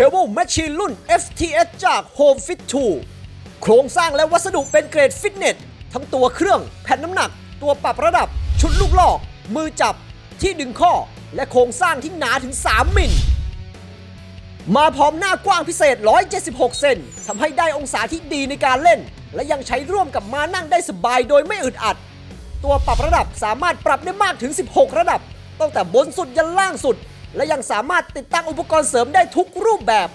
Cable Machine รุ่น FTS จาก Home Fit 2 โครงสร้างและวัสดุเป็นเกรดฟิตเนส ทั้งตัวเครื่อง แผ่นน้ำหนัก ตัวปรับระดับ ชุดลูกลอก มือจับ ที่ดึงข้อ และโครงสร้างที่หนาถึง 3 มิล มาพร้อมหน้ากว้างพิเศษ 176 เซนทำให้ได้องศาที่ดีในการเล่น และยังใช้ร่วมกับมานั่งได้สบายโดยไม่อึดอัด ตัวปรับระดับสามารถปรับได้มากถึง 16 ระดับ ตั้งแต่บนสุดยันล่างสุด และยังสามารถติดตั้งอุปกรณ์เสริมได้ทุกรูปแบบ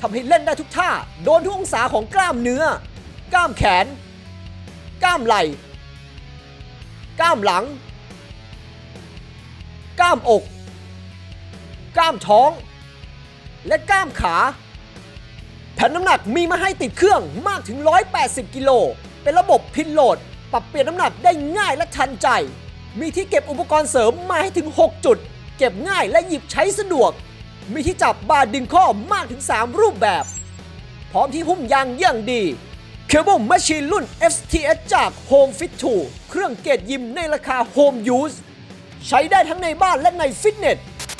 ทำให้เล่นได้ทุกท่า โดนทุกองศาของกล้ามเนื้อ กล้ามแขน กล้ามไหล่ กล้ามหลัง กล้ามอก กล้ามท้อง และกล้ามขา แผ่นน้ำหนักมีมาให้ติดเครื่องมากถึง 180 กิโล เป็นระบบพินโหลด ปรับเปลี่ยนน้ำหนักได้ง่ายและทันใจ มีที่เก็บอุปกรณ์เสริมมาให้ถึง 6 จุด เก็บง่ายและหยิบใช้สะดวก มีที่จับบาร์ดึงข้อมากถึง 3 รูปแบบ พร้อมที่หุ้มยางอย่างดี Cable Machine รุ่น FTS จาก Home Fit 2 เครื่องเกรดยิมในราคา Home Use ใช้ได้ทั้งในบ้านและในฟิตเนส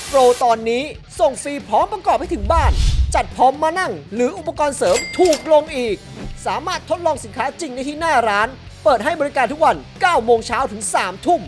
โปรตอนนี้ส่งฟรีพร้อมประกอบให้ถึงบ้าน จัดพร้อมมานั่ง หรืออุปกรณ์เสริมถูกลงอีก สามารถทดลองสินค้าจริงได้ที่หน้าร้าน เปิดให้บริการทุกวัน 9 โมงเช้าถึง 3 ทุ่ม